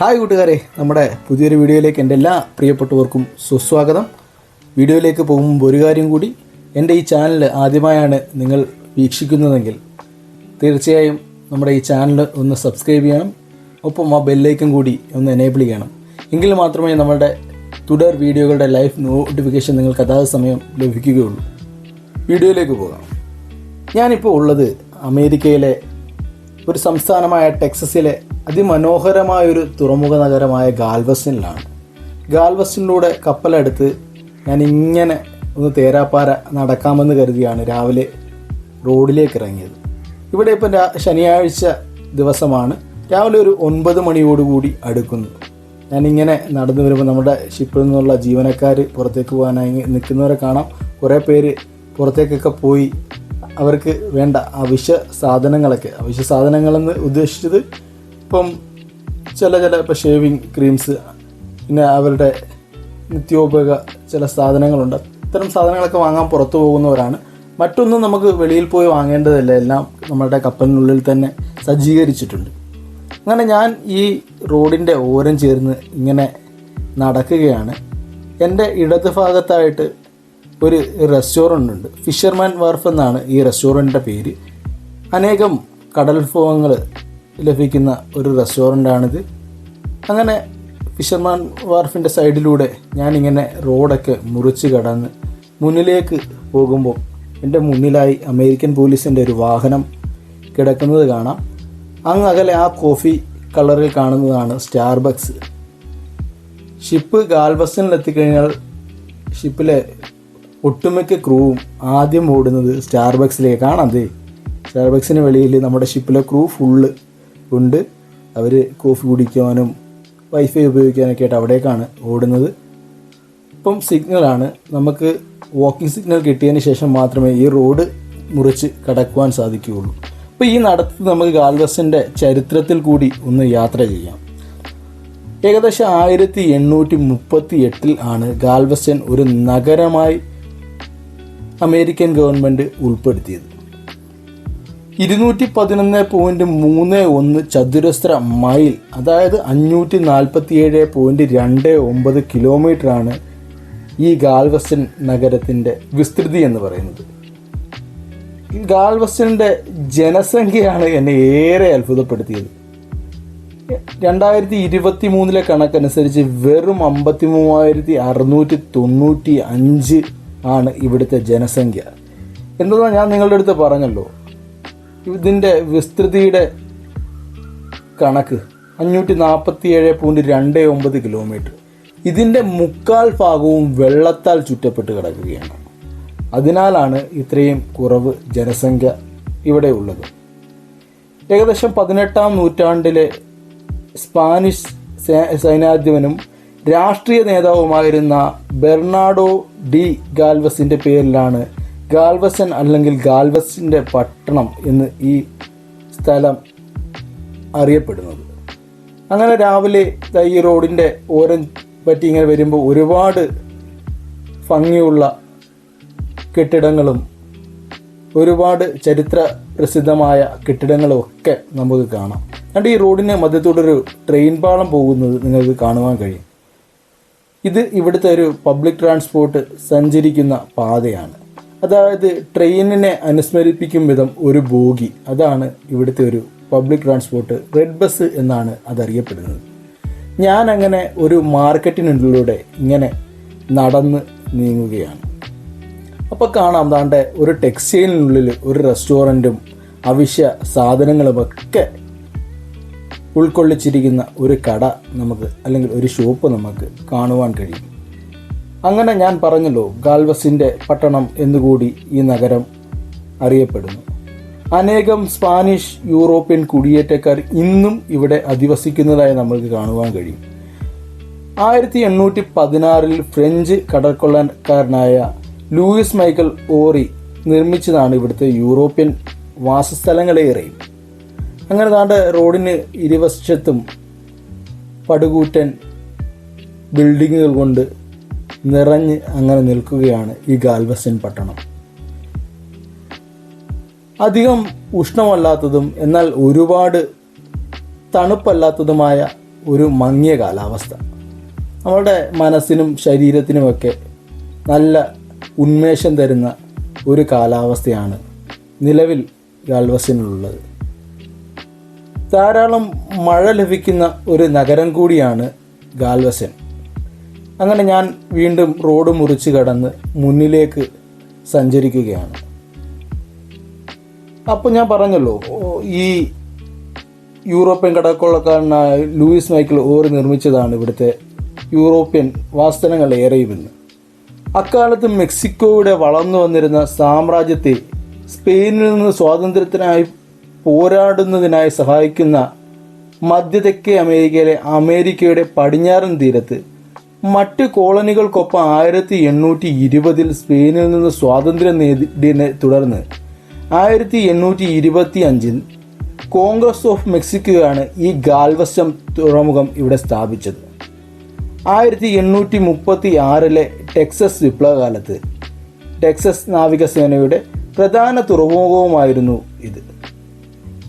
Hi കൂട്ടുകാരെ. നമ്മുടെ പുതിയൊരു വീഡിയോയിലേക്ക് എന്റെ എല്ലാ പ്രിയപ്പെട്ടവർക്കും സുസ്വാഗതം. വീഡിയോയിലേക്ക് പോകുമ്പോൾ ഒരു കാര്യം കൂടി. എന്റെ ഈ ചാനൽ ആദ്യമായാണ് നിങ്ങൾ വീക്ഷിക്കുന്നതെങ്കിൽ തീർച്ചയായും നമ്മുടെ ഈ ചാനൽ ഒന്ന് സബ്സ്ക്രൈബ് ചെയ്യണം. ഒപ്പം ആ ബെല്ലേക്കും കൂടി ഒന്ന് എനേബിൾ ചെയ്യണം. എങ്കിൽ മാത്രമേ നമ്മുടെ തുടർ വീഡിയോകളുടെ ലൈഫ് നോട്ടിഫിക്കേഷൻ നിങ്ങൾക്ക് അതാത് സമയം ലഭിക്കുകയുള്ളൂ. വീഡിയോയിലേക്ക് പോകാം. ഞാനിപ്പോൾ ഉള്ളത് അമേരിക്കയിലെ ഒരു സംസ്ഥാനമായ ടെക്സസിലെ അതിമനോഹരമായ ഒരു തുറമുഖ നഗരമായ ഗാൽവസിനിലാണ് ഗാൽവസിനിലൂടെ കപ്പലെടുത്ത് ഞാൻ ഇങ്ങനെ ഒന്ന് തേരാപ്പാര നടക്കാമെന്ന് കരുതിയാണ് രാവിലെ റോഡിലേക്ക് ഇറങ്ങിയത് ഇവിടെ ഇപ്പം ശനിയാഴ്ച ദിവസമാണ്. രാവിലെ ഒരു ഒൻപത് മണിയോടുകൂടി അടുക്കുന്നു. ഞാനിങ്ങനെ നടന്നു വരുമ്പോൾ നമ്മുടെ ഷിപ്പിൽ നിന്നുള്ള ജീവനക്കാർ പുറത്തേക്ക് പോകാനായി നിൽക്കുന്നവരെ കാണാം. കുറേ പേര് പുറത്തേക്കൊക്കെ പോയി അവർക്ക് വേണ്ട അവശ്യ സാധനങ്ങളൊക്കെ. അവശ്യ സാധനങ്ങളെന്ന് ഉദ്ദേശിച്ചത് ഇപ്പം ചില ചില ഇപ്പം ഷേവിങ് ക്രീംസ് പിന്നെ അവരുടെ നിത്യോപയോഗ ചില സാധനങ്ങളുണ്ട്. ഇത്തരം സാധനങ്ങളൊക്കെ വാങ്ങാൻ പുറത്തു പോകുന്നവരാണ്. മറ്റൊന്നും നമുക്ക് വെളിയിൽ പോയി വാങ്ങേണ്ടതല്ല. എല്ലാം നമ്മുടെ കപ്പലിനുള്ളിൽ തന്നെ സജ്ജീകരിച്ചിട്ടുണ്ട്. അങ്ങനെ ഞാൻ ഈ റോഡിന്റെ ഓരം ചേർന്ന് ഇങ്ങനെ നടക്കുകയാണ്. എന്റെ ഇടത് ഭാഗത്തായിട്ട് ഒരു റെസ്റ്റോറന്റ് ഉണ്ട്. ഫിഷർമാൻ വാർഫ് എന്നാണ് ഈ റെസ്റ്റോറന്റിന്റെ പേര്. അനേകം കടൽ വിഭവങ്ങൾ ലഭിക്കുന്ന ഒരു റെസ്റ്റോറന്റാണിത് അങ്ങനെ ഫിഷർമാൻ വാർഫിന്റെ സൈഡിലൂടെ ഞാനിങ്ങനെ റോഡൊക്കെ മുറിച്ച് കടന്ന് മുന്നിലേക്ക് പോകുമ്പോൾ എന്റെ മുന്നിലായി അമേരിക്കൻ പോലീസിന്റെ ഒരു വാഹനം കിടക്കുന്നത് കാണാം. അങ്ങ് അകലെ ആ കോഫി കളറിൽ കാണുന്നതാണ് സ്റ്റാർബക്സ് ഷിപ്പ് ഗാൽബസ്റ്റനിൽ എത്തിക്കഴിഞ്ഞാൽ ഷിപ്പിലെ ഒട്ടുമിക്ക ക്രൂവും ആദ്യം ഓടുന്നത് സ്റ്റാർബക്സിലേക്കാണ് അതേ സ്റ്റാർബക്സിന് വെളിയിൽ നമ്മുടെ ഷിപ്പിലെ ക്രൂ ഫുള്ള് ഉണ്ട്. അവർ കോഫി കുടിക്കാനും വൈഫൈ ഉപയോഗിക്കാനൊക്കെ ആയിട്ട് അവിടേക്കാണ് ഓടുന്നത്. ഇപ്പം സിഗ്നലാണ്. നമുക്ക് വാക്കിംഗ് സിഗ്നൽ കിട്ടിയതിന് ശേഷം മാത്രമേ ഈ റോഡ് മുറിച്ച് കടക്കുവാൻ സാധിക്കുകയുള്ളൂ. അപ്പോൾ ഈ നടത്ത് നമുക്ക് ഗാൽവസിന്റെ ചരിത്രത്തിൽ കൂടി ഒന്ന് യാത്ര ചെയ്യാം. ഏകദേശം ആയിരത്തി എണ്ണൂറ്റി മുപ്പത്തി എട്ടിൽ ആണ് ഗാൽവസ്റ്റൻ ഒരു നഗരമായി അമേരിക്കൻ ഗവൺമെന്റ് ഉൾപ്പെടുത്തിയത്. ഇരുന്നൂറ്റി പതിനൊന്ന് പോയിന്റ് മൂന്ന് ഒന്ന് ചതുരശ്ര മൈൽ അതായത് അഞ്ഞൂറ്റി നാൽപ്പത്തി ഏഴ് പോയിന്റ് രണ്ട് ഒമ്പത് കിലോമീറ്റർ ആണ് ഈ ഗാൽവസ്റ്റൻ നഗരത്തിന്റെ വിസ്തൃതി എന്ന് പറയുന്നത്. ഈ ഗാൽവസ്റ്റന്റെ ജനസംഖ്യയാണ് എന്നെ ഏറെ അത്ഭുതപ്പെടുത്തിയത്. രണ്ടായിരത്തി ഇരുപത്തി മൂന്നിലെ കണക്കനുസരിച്ച് വെറും അമ്പത്തി മൂവായിരത്തി അറുന്നൂറ്റി തൊണ്ണൂറ്റി അഞ്ച് ആണ് ഇവിടുത്തെ ജനസംഖ്യ. എന്തെന്നാൽ ഞാൻ നിങ്ങളുടെ അടുത്ത് പറഞ്ഞല്ലോ? ഇതിന്റെ വിസ്തൃതിയുടെ കണക്ക് അഞ്ഞൂറ്റി നാൽപ്പത്തി ഏഴ് പോയിന്റ് രണ്ട് ഒമ്പത് കിലോമീറ്റർ. ഇതിന്റെ മുക്കാൽ ഭാഗവും വെള്ളത്താൽ ചുറ്റപ്പെട്ട് കിടക്കുകയാണ്. അതിനാലാണ് ഇത്രയും കുറവ് ജനസംഖ്യ ഇവിടെ ഉള്ളത്. ഏകദേശം പതിനെട്ടാം നൂറ്റാണ്ടിലെ സ്പാനിഷ് സേ- സൈന്യാധിപനും രാഷ്ട്രീയ നേതാവുമായിരുന്ന ബെർണാഡോ ഡി ഗാൽവസിന്റെ പേരിലാണ് ഗാൽവസൻ അല്ലെങ്കിൽ ഗാൽവസിന്റെ പട്ടണം എന്ന് ഈ സ്ഥലം അറിയപ്പെടുന്നത്. അങ്ങനെ രാവിലെ ഈ റോഡിന്റെ ഓരം പറ്റി ഇങ്ങനെ വരുമ്പോൾ ഒരുപാട് ഭംഗിയുള്ള കെട്ടിടങ്ങളും ഒരുപാട് ചരിത്ര പ്രസിദ്ധമായ കെട്ടിടങ്ങളും ഒക്കെ നമുക്ക് കാണാം. അതുകൊണ്ട് ഈ റോഡിന് മധ്യത്തോടൊരു ട്രെയിൻ പാളം പോകുന്നത് നിങ്ങൾക്ക് കാണുവാൻ കഴിയും. ഇത് ഇവിടുത്തെ ഒരു പബ്ലിക് ട്രാൻസ്പോർട്ട് സഞ്ചരിക്കുന്ന പാതയാണ്. അതായത് ട്രെയിനിനെ അനുസ്മരിപ്പിക്കും വിധം ഒരു ബോഗി. അതാണ് ഇവിടുത്തെ ഒരു പബ്ലിക് ട്രാൻസ്പോർട്ട് റെഡ് ബസ് എന്നാണ് അതറിയപ്പെടുന്നത്. ഞാൻ അങ്ങനെ ഒരു മാർക്കറ്റിനുള്ളിലൂടെ ഇങ്ങനെ നടന്ന് നീങ്ങുകയാണ്. അപ്പോൾ കാണാം താണ്ടെ ഒരു ടെക്സ്റ്റൈലിനുള്ളിൽ ഒരു റെസ്റ്റോറന്റും അവശ്യ സാധനങ്ങളുമൊക്കെ ഉൾക്കൊള്ളിച്ചിരിക്കുന്ന ഒരു കട നമുക്ക് അല്ലെങ്കിൽ ഒരു ഷോപ്പ് നമുക്ക് കാണുവാൻ കഴിയും. അങ്ങനെ ഞാൻ പറഞ്ഞല്ലോ ഗാൽവസിന്റെ പട്ടണം എന്നുകൂടി ഈ നഗരം അറിയപ്പെടുന്നു. അനേകം സ്പാനിഷ് യൂറോപ്യൻ കുടിയേറ്റക്കാർ ഇന്നും ഇവിടെ അധിവസിക്കുന്നതായി നമുക്ക് കാണുവാൻ കഴിയും. ആയിരത്തി എണ്ണൂറ്റി പതിനാറിൽ ഫ്രഞ്ച് കടൽക്കൊള്ളക്കാരനായ ലൂയിസ് മൈക്കൽ ഓറി നിർമ്മിച്ചതാണ് ഇവിടുത്തെ യൂറോപ്യൻ വാസസ്ഥലങ്ങളേറെയും അങ്ങനെ താണ്ട് റോഡിന് ഇരുവശത്തും പടുകൂറ്റൻ ബിൽഡിങ്ങുകൾ കൊണ്ട് നിറഞ്ഞ് അങ്ങനെ നിൽക്കുകയാണ് ഈ ഗാൽവസൻ പട്ടണം. അധികം ഉഷ്ണമല്ലാത്തതും എന്നാൽ ഒരുപാട് തണുപ്പല്ലാത്തതുമായ ഒരു മങ്ങിയ കാലാവസ്ഥ. നമ്മളുടെ മനസ്സിനും ശരീരത്തിനുമൊക്കെ നല്ല ഉന്മേഷം തരുന്ന ഒരു കാലാവസ്ഥയാണ് നിലവിൽ ഗാൽവസിനുള്ളത്. ധാരാളം മഴ ലഭിക്കുന്ന ഒരു നഗരം കൂടിയാണ് ഗാൽവസൻ. അങ്ങനെ ഞാൻ വീണ്ടും റോഡ് മുറിച്ച് കടന്ന് മുന്നിലേക്ക് സഞ്ചരിക്കുകയാണ്. അപ്പോൾ ഞാൻ പറഞ്ഞല്ലോ ഈ യൂറോപ്യൻ കടക്കൊള്ളക്കാരനായ ലൂയിസ് മൈക്കിൾ ഓർ നിർമ്മിച്ചതാണ് ഇവിടുത്തെ യൂറോപ്യൻ വാസ്തവങ്ങൾ ഏറെയുമെന്ന്. അക്കാലത്ത് മെക്സിക്കോയുടെ വളർന്നു വന്നിരുന്ന സാമ്രാജ്യത്തെ സ്പെയിനിൽ നിന്ന് സ്വാതന്ത്ര്യത്തിനായി പോരാടുന്നതിനായി സഹായിക്കുന്ന മധ്യതെക്കേ അമേരിക്കയിലെ അമേരിക്കയുടെ പടിഞ്ഞാറൻ തീരത്ത് മറ്റ് കോളനികൾക്കൊപ്പം ആയിരത്തി എണ്ണൂറ്റി ഇരുപതിൽ സ്പെയിനിൽ നിന്ന് സ്വാതന്ത്ര്യം നേടിയതിനെ തുടർന്ന് ആയിരത്തി എണ്ണൂറ്റി ഇരുപത്തി അഞ്ചിൽ കോൺഗ്രസ് ഓഫ് മെക്സിക്കോയാണ് ഈ ഗാൽവശം തുറമുഖം ഇവിടെ സ്ഥാപിച്ചത്. ആയിരത്തി എണ്ണൂറ്റി മുപ്പത്തി ആറിലെ ടെക്സസ് വിപ്ലവകാലത്ത് ടെക്സസ് നാവികസേനയുടെ പ്രധാന തുറമുഖവുമായിരുന്നു ഇത്.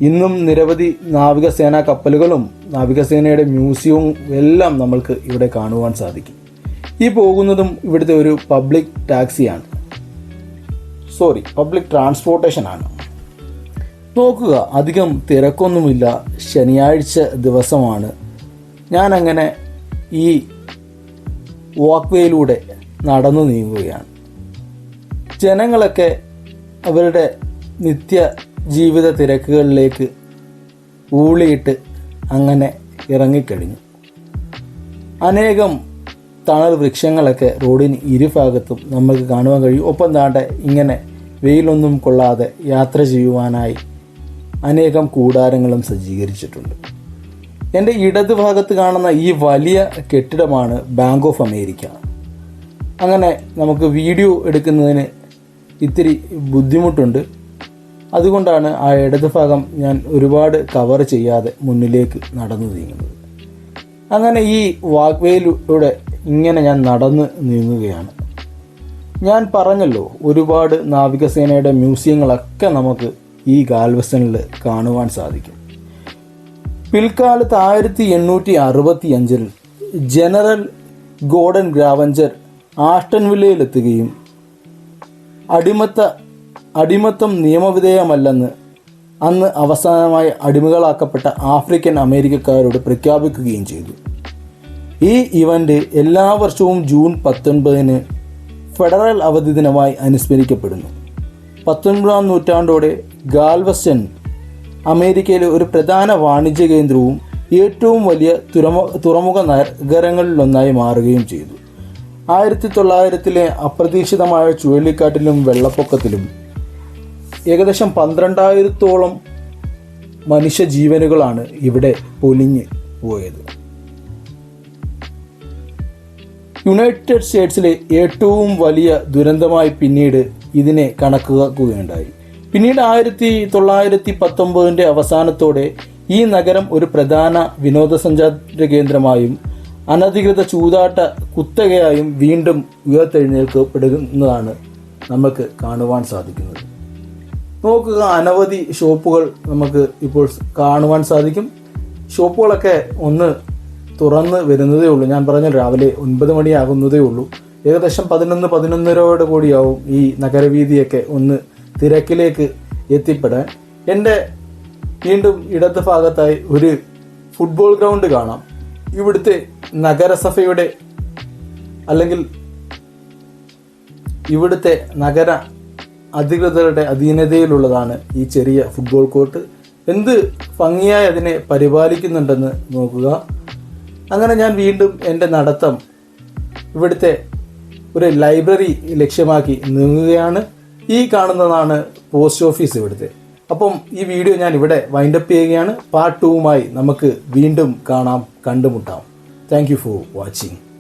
ഇന്നും നിരവധി നാവികസേനാ കപ്പലുകളും നാവികസേനയുടെ മ്യൂസിയവും എല്ലാം നമ്മൾക്ക് ഇവിടെ കാണുവാൻ സാധിക്കും. ഈ പോകുന്നതും ഇവിടുത്തെ ഒരു പബ്ലിക് ടാക്സിയാണ്. സോറി പബ്ലിക് ട്രാൻസ്പോർട്ടേഷൻ ആണ് നോക്കുക അധികം തിരക്കൊന്നുമില്ല. ശനിയാഴ്ച ദിവസമാണ്. ഞാനങ്ങനെ ഈ വാക്ക്വേയിലൂടെ നടന്നു നീങ്ങുകയാണ്. ജനങ്ങളൊക്കെ അവരുടെ നിത്യ ജീവിത തിരക്കുകളിലേക്ക് ഊളിയിട്ട് അങ്ങനെ ഇറങ്ങിക്കഴിഞ്ഞു. അനേകം തണൽ വൃക്ഷങ്ങളൊക്കെ റോഡിന് ഇരുഭാഗത്തും നമുക്ക് കാണുവാൻ കഴിയും. ഒപ്പം താണ്ടെ ഇങ്ങനെ വെയിലൊന്നും കൊള്ളാതെ യാത്ര ചെയ്യുവാനായി അനേകം കൂടാരങ്ങളും സജ്ജീകരിച്ചിട്ടുണ്ട്. എന്റെ ഇടതുഭാഗത്ത് കാണുന്ന ഈ വലിയ കെട്ടിടമാണ് ബാങ്ക് ഓഫ് അമേരിക്ക അങ്ങനെ നമുക്ക് വീഡിയോ എടുക്കുന്നതിന് ഇത്തിരി ബുദ്ധിമുട്ടുണ്ട്. അതുകൊണ്ടാണ് ആ ഇടത് ഭാഗം ഞാൻ ഒരുപാട് കവർ ചെയ്യാതെ മുന്നിലേക്ക് നടന്നു നീങ്ങുന്നത്. അങ്ങനെ ഈ വാക്വേയിലൂടെ ഇങ്ങനെ ഞാൻ നടന്ന് നീങ്ങുകയാണ്. ഞാൻ പറഞ്ഞല്ലോ ഒരുപാട് നാവികസേനയുടെ മ്യൂസിയങ്ങളൊക്കെ നമുക്ക് ഈ ഗാൽവസനിൽ കാണുവാൻ സാധിക്കും. പിൽക്കാലത്ത് ആയിരത്തി എണ്ണൂറ്റി അറുപത്തി അഞ്ചിൽ ജനറൽ ഗോർഡൻ ഗ്രാവഞ്ചർ ആഷ്ടൻവില്ലയിലെത്തുകയും അടിമത്ത അടിമത്തം നിയമവിധേയമല്ലെന്ന് അന്ന് അവസാനമായി അടിമകളാക്കപ്പെട്ട ആഫ്രിക്കൻ അമേരിക്കക്കാരോട് പ്രഖ്യാപിക്കുകയും ചെയ്തു. ഈ ഇവന്റ് എല്ലാ വർഷവും ജൂൺ പത്തൊൻപതിന് ഫെഡറൽ അവധി ദിനമായി അനുസ്മരിക്കപ്പെടുന്നു. പത്തൊൻപതാം നൂറ്റാണ്ടോടെ ഗാൽവസ്റ്റൻ അമേരിക്കയിലെ ഒരു പ്രധാന വാണിജ്യ കേന്ദ്രവും ഏറ്റവും വലിയ തുറമു തുറമുഖ നഗരങ്ങളിലൊന്നായി മാറുകയും ചെയ്തു. ആയിരത്തി തൊള്ളായിരത്തിലെ അപ്രതീക്ഷിതമായ ചുഴലിക്കാറ്റിലും വെള്ളപ്പൊക്കത്തിലും ഏകദേശം പന്ത്രണ്ടായിരത്തോളം മനുഷ്യജീവനുകളാണ് ഇവിടെ പൊലിഞ്ഞ് പോയത്. യുണൈറ്റഡ് സ്റ്റേറ്റ്സിലെ ഏറ്റവും വലിയ ദുരന്തമായി പിന്നീട് ഇതിനെ കണക്കാക്കുകയുണ്ടായി. പിന്നീട് ആയിരത്തി തൊള്ളായിരത്തി പത്തൊമ്പതിന്റെ അവസാനത്തോടെ ഈ നഗരം ഒരു പ്രധാന വിനോദസഞ്ചാര കേന്ദ്രമായും അനധികൃത ചൂതാട്ട കുത്തകയായും വീണ്ടും ഉയർത്തെഴുന്നേൽക്കപ്പെടുന്നതാണ് നമുക്ക് കാണുവാൻ സാധിക്കുന്നത്. നോക്കുക അനവധി ഷോപ്പുകൾ നമുക്ക് ഇപ്പോൾ കാണുവാൻ സാധിക്കും. ഷോപ്പുകളൊക്കെ ഒന്ന് തുറന്ന് വരുന്നതേ ഉള്ളൂ. ഞാൻ പറഞ്ഞ രാവിലെ ഒൻപത് മണിയാകുന്നതേ ഉള്ളൂ. ഏകദേശം പതിനൊന്ന് പതിനൊന്നരയോട് കൂടിയാവും ഈ നഗരവീതിയൊക്കെ ഒന്ന് തിരക്കിലേക്ക് എത്തിപ്പെടാൻ. എന്റെ വീണ്ടും ഇടത് ഭാഗത്തായി ഒരു ഫുട്ബോൾ ഗ്രൗണ്ട് കാണാം. ഇവിടുത്തെ നഗരസഭയുടെ അല്ലെങ്കിൽ ഇവിടുത്തെ നഗര അധികൃതരുടെ അധീനതയിലുള്ളതാണ് ഈ ചെറിയ ഫുട്ബോൾ കോർട്ട് എന്ത് ഭംഗിയായി അതിനെ പരിപാലിക്കുന്നുണ്ടെന്ന് നോക്കുക. അങ്ങനെ ഞാൻ വീണ്ടും എന്റെ നടത്തം ഇവിടുത്തെ ഒരു ലൈബ്രറി ലക്ഷ്യമാക്കി നീങ്ങുകയാണ്. ഈ കാണുന്നതാണ് പോസ്റ്റ് ഓഫീസ് ഇവിടുത്തെ. അപ്പം ഈ വീഡിയോ ഞാൻ ഇവിടെ വൈൻഡപ്പ് ചെയ്യുകയാണ്. പാർട്ട് ടൂവുമായി നമുക്ക് വീണ്ടും കാണാം കണ്ടുമുട്ടാം. Thank you for watching